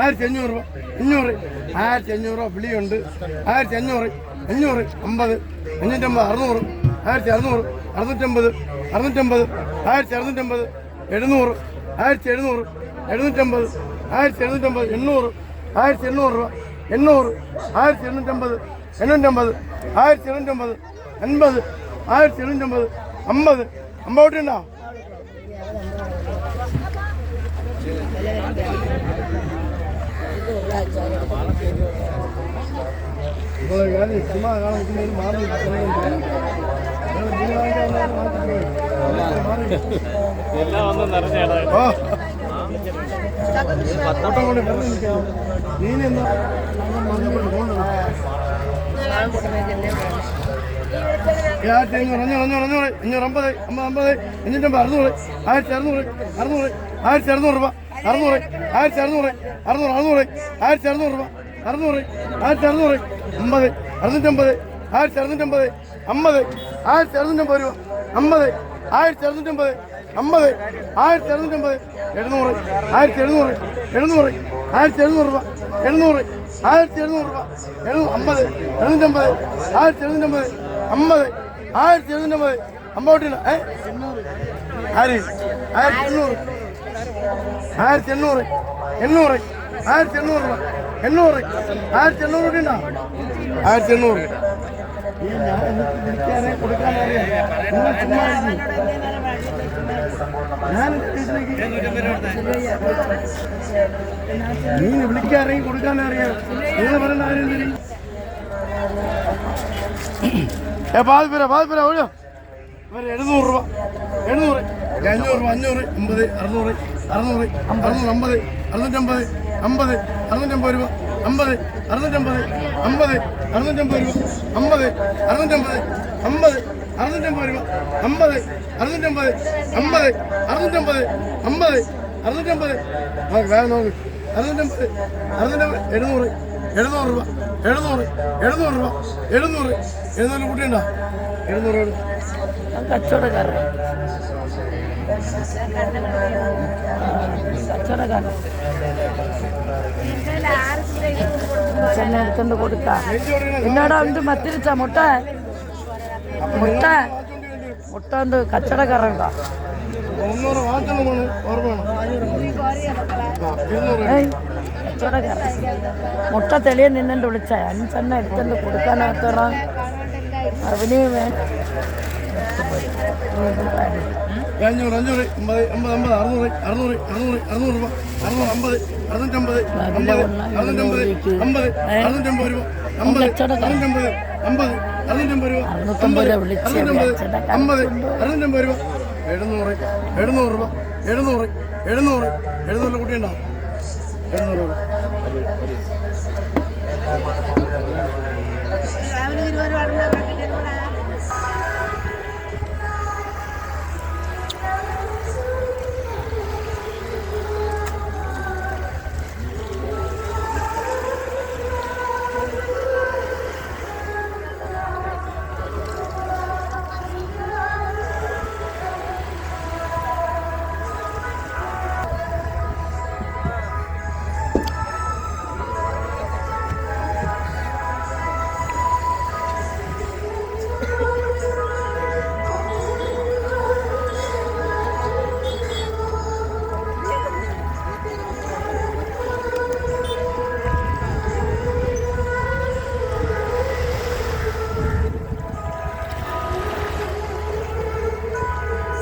ആയിരത്തി അഞ്ഞൂറ് രൂപ അഞ്ഞൂറ് ആയിരത്തി അഞ്ഞൂറ് രൂപ പുളിയുണ്ട്. ആയിരത്തി അഞ്ഞൂറ് അഞ്ഞൂറ് അമ്പത് അഞ്ഞൂറ്റമ്പത് അറുന്നൂറ് ആയിരത്തി അറുന്നൂറ് അറുന്നൂറ്റമ്പത് അറുന്നൂറ്റമ്പത് ആയിരത്തി അറുന്നൂറ്റമ്പത് എഴുന്നൂറ് ആയിരത്തി എഴുന്നൂറ് എഴുന്നൂറ്റമ്പത് ആയിരത്തി എഴുന്നൂറ്റമ്പത് എണ്ണൂറ് ആയിരത്തി എണ്ണൂറ് രൂപ എണ്ണൂറ് ആയിരത്തി എണ്ണൂറ്റമ്പത് എണ്ണൂറ്റമ്പത് ആയിരത്തി എണ്ണൂറ്റമ്പത് എൺപത് ആയിരത്തി എണ്ണൂറ്റമ്പത് അമ്പത് അമ്പതുണ്ടോ എല്ലാം ഒന്ന് നിറഞ്ഞേടാ ഓട്ടം കൊണ്ട് വെള്ളം നിൽക്കാം നീനെന്താ ആയിരത്തി അഞ്ഞൂറ് അഞ്ഞൂറ് അഞ്ഞൂറ് അഞ്ഞൂറ് അഞ്ഞൂറ് അമ്പത് അമ്പത്. അമ്പത് അഞ്ഞൂറ്റമ്പത് അറുന്നൂറ്. ആയിരത്തി അറുന്നൂറ് അറുന്നൂറ്. ആയിരത്തി അറുന്നൂറ് രൂപ. അറുന്നൂറ് ആയിരത്തി അറുന്നൂറ് അറുന്നൂറ് അറുന്നൂറ്. ആയിരത്തി അറുന്നൂറ് രൂപ. അറുന്നൂറ് ആയിരത്തി അറുന്നൂറ്. അമ്പത് അറുന്നൂറ്റമ്പത്. ആയിരത്തി അറുന്നൂറ്റമ്പത് അമ്പത്. ആയിരത്തി അറുന്നൂറ്റമ്പത് രൂപ. അമ്പത് ആയിരത്തി അറുന്നൂറ്റമ്പത് അമ്പത്. ആയിരത്തി അറുന്നൂറ്റമ്പത് എഴുന്നൂറ്. ആയിരത്തി എഴുന്നൂറ് എഴുന്നൂറ്. ആയിരത്തി എഴുന്നൂറ് രൂപ. എഴുന്നൂറ് ആയിരത്തി എഴുന്നൂറ് രൂപ. എഴുന്നൂറ് അമ്പത് എഴുന്നൂറ്റമ്പത് ആയിരത്തി എഴുന്നൂറ്റമ്പത് അമ്പത്. ആയിരത്തി എഴുന്നൂറ്റമ്പത് ഏ? ആര്? ആയിരത്തി എണ്ണൂറ് ആയിരത്തി എണ്ണൂറ്. എണ്ണൂറ് ആയിരത്തി എണ്ണൂറ് രൂപ. എണ്ണൂറ്. ആയിരത്തി എണ്ണൂറ് രൂപ ആയിരത്തി എണ്ണൂറ് ഈ ഞാൻ എനിക്ക് കൊടുക്കാൻ നിങ്ങൾ ചുമ്മാ. ഞാൻ നീ വിളിക്കാറേയും കാര്യം പാതി ഏ പാതി പാതിപ്പുര ഓടിയോ. ഇവർ എഴുന്നൂറ് രൂപ. എഴുന്നൂറ്. അഞ്ഞൂറ് രൂപ അഞ്ഞൂറ് അമ്പത് അറുന്നൂറ് അറുന്നൂറ് അറുന്നൂറ് അമ്പത് അറുന്നൂറ്റമ്പത് അമ്പത് അറുന്നൂറ്റമ്പത് രൂപ അമ്പത് അറുന്നൂറ്റമ്പത് അമ്പത് അറുന്നൂറ്റമ്പത് രൂപ അമ്പത് അറുന്നൂറ്റമ്പത് അമ്പത് അറുന്നൂറ്റമ്പത് രൂപ അമ്പത് അറുന്നൂറ്റമ്പത് അമ്പത് അറുന്നൂറ്റമ്പത് അമ്പത് അറുന്നൂറ്റമ്പത്. വേറെ നോക്ക്. അറുന്നൂറ്റമ്പത് അറുന്നൂറ്റമ്പത് എഴുന്നൂറ്. എഴുന്നൂറ് രൂപ. എഴുന്നൂറ്. എഴുന്നൂറ് രൂപ. എഴുന്നൂറ്. എഴുന്നൂറ് കൂട്ടിയുണ്ടോ? എഴുന്നൂറ് രൂപ. കച്ചവടക്കാരൻ കച്ചവടക്കാരൻ ചെന്നെ എടുത്തോണ്ട് കൊടുത്ത. എന്നോട് അവന്റെ മത്തിരിച്ച മുട്ട. മുട്ട. മുട്ട ഉണ്ട്. ഉണ്ടോ ഓർമ്മ ഏയ്. കച്ചവടക്കാരൻ മുട്ട തെളിയ നിന്നെ വിളിച്ച അഞ്ചെണ്ണ എടുത്തോണ്ട് കൊടുക്കാനകത്തോളം അവന് വേണ്ട അഞ്ഞൂറ് അഞ്ഞൂറ് അമ്പത് അമ്പത് അമ്പത് അറുന്നൂറ് അറുന്നൂറ് അറുന്നൂറ് അറുന്നൂറ് രൂപ. അറുന്നൂറ് അമ്പത് അറുന്നൂറ്റമ്പത് അമ്പത് അറുന്നൂറ്റമ്പത് അമ്പത് അറുന്നൂറ്റമ്പത് രൂപ. അമ്പത് അറുന്നൂറ്റമ്പത് അമ്പത് അറുന്നൂറ്റമ്പത് രൂപ. അറുന്നൂറ്റമ്പത് രൂപ അറുന്നൂറ്റമ്പത് അമ്പത് അറുന്നൂറ്റമ്പത് രൂപ. എഴുന്നൂറ് എഴുന്നൂറ് രൂപ. എഴുന്നൂറ് എഴുന്നൂറ് എഴുന്നൂറ് കുട്ടിയുണ്ടോ? എഴുന്നൂറ് രൂപ. Thank you.